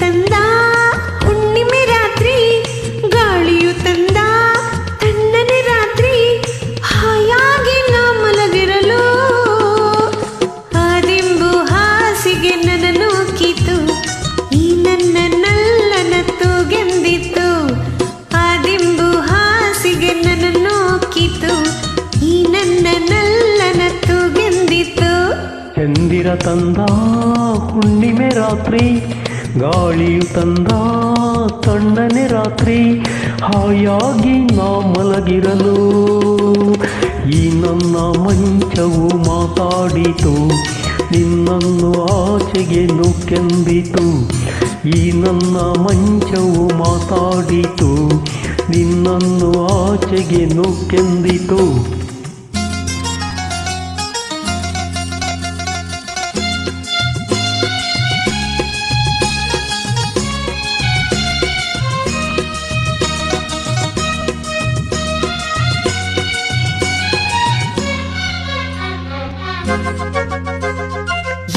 ತಂದ, ಹುಣ್ಣಿಮೆ ರಾತ್ರಿ ಗಾಳಿಯು ತಂದ, ತಣ್ಣನೆ ರಾತ್ರಿ ಹಾಯಾಗಿ ನಾ ಮಲಗಿರಲು ಆದಿಂಬು ಹಾಸಿಗೆ ನನ್ನ ನೋಕಿತು ಈ ನನ್ನ ನಲ್ಲನ ತೂಗೆಂದಿತ್ತು ಆದಿಂಬು ಹಾಸಿಗೆ ನನ್ನ ನೋಕಿತು ಈ ನನ್ನ ನಲ್ಲನ ತೂಗೆಂದಿತ್ತು ಚಂದಿರ ತಂದ ಹುಣ್ಣಿಮೆ ರಾತ್ರಿ ಗಾಳಿಯು ತಂದ ತಣ್ಣನೆ ರಾತ್ರಿ, ಹಾಯಾಗಿ ನಾ ಮಲಗಿರಲು. ಈ ನನ್ನ ಮಂಚವು ಮಾತಾಡಿತು, ನಿನ್ನನ್ನು ಆಚೆಗೆ ನುಕ್ಕೆಂದಿತು ಈ ನನ್ನ ಮಂಚವು ಮಾತಾಡಿತು, ನಿನ್ನನ್ನು ಆಚೆಗೆ ನುಕ್ಕೆಂದಿತು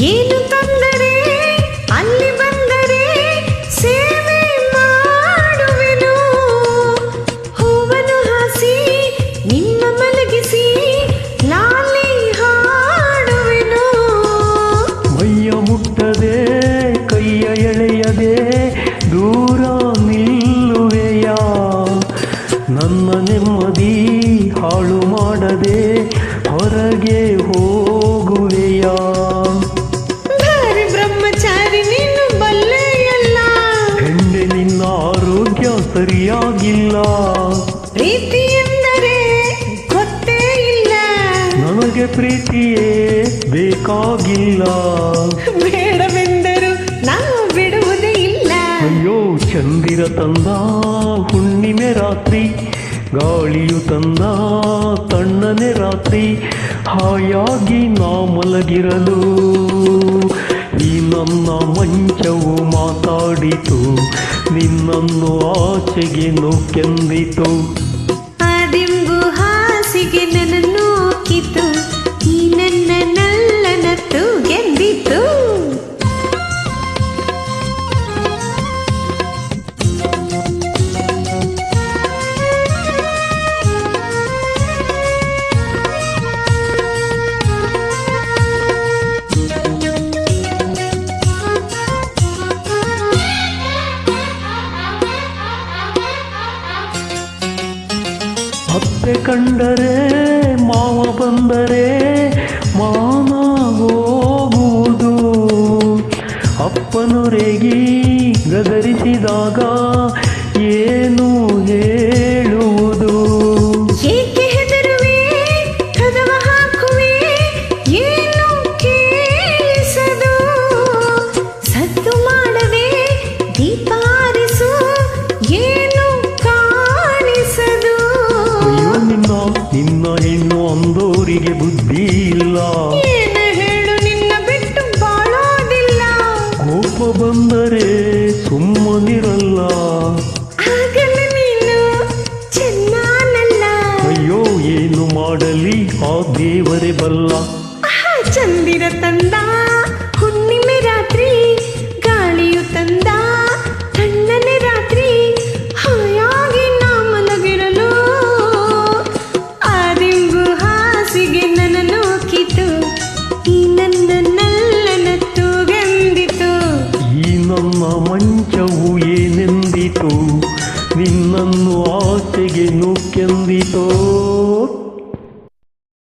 ಏನು ತಂದರೆ, ಅಲ್ಲಿ ಬಂದರೆ ಸೇವೆ ಮಾಡುವೆನು. ಹೂವನ್ನು ಹಾಸಿ ನಿನ್ನ ಮಲಗಿಸಿ ಲಾಲಿ ಹಾಡುವೆನು. ಮೈಯ ಮುಟ್ಟದೆ, ಕೈಯ ಎಳೆಯದೆ ದೂರ ನಿಲ್ಲುವೆಯ ನನ್ನ ನೆಮ್ಮದಿ ಹಾಳು ಮಾಡದೆ ಹೊರಗೆ ಹೋಗುವೆಯ? ಭಾರಿ ಬ್ರಹ್ಮಚಾರಿ ನೀನು ಬಲ್ಲೆಯಲ್ಲ. ಹೆಣ್ಣೆ ನಿನ್ನ ಆರೋಗ್ಯ ಸರಿಯಾಗಿಲ್ಲ. ಪ್ರೀತಿ ಎಂದರೆ ಗೊತ್ತೇ ಇಲ್ಲ. ನನಗೆ ಪ್ರೀತಿಯೇ ಬೇಕಾಗಿಲ್ಲ. ಬೇಡವೆಂದರು ನಾವು ಬಿಡುವುದೇ ಇಲ್ಲ. ಅಯ್ಯೋ ಚಂದಿರ ತಂದ ಹುಣ್ಣಿಮೆ ರಾತ್ರಿ ಗಾಳಿಯು ತಂದ ತಣ್ಣನೆ ರಾತ್ರಿ ಹಾಯಾಗಿ ನಾ ಮಲಗಿರಲು ಈ ನನ್ನ ಮಂಚವು ಮಾತಾಡಿತು ನಿನ್ನನ್ನು ಆಚೆಗೆ ನೋಕೆಂದಿತು ಆದಿಂಬು ಅತ್ತೆ ಕಂಡರೆ ಮಾವ ಬಂದರೆ ಮಾನ ಹೋಗುವುದು ಅಪ್ಪನು ರೇಗಿ ಗದರಿಸಿದಾಗ ಅಂದೋರಿಗೆ ಬುದ್ಧಿ ಇಲ್ಲ ಏನು ಹೇಳು ನಿನ್ನ ಬಿಟ್ಟು ಬಾಳೋದಿಲ್ಲ. ಕೋಪ ಬಂದರೆ ಸುಮ್ಮನಿರಲ್ಲ. ಅಯ್ಯೋ ಏನು ಮಾಡಲಿ? ಆ ದೇವರೇ ಬಲ್ಲ. ಚಂದಿರ ತಂದ ಮಂಚವು ಏನೆಂದಿತು? ನಿನ್ನನ್ನು ಆಚೆಗೆ ನುಕ್ಕೆಂದಿತೋ?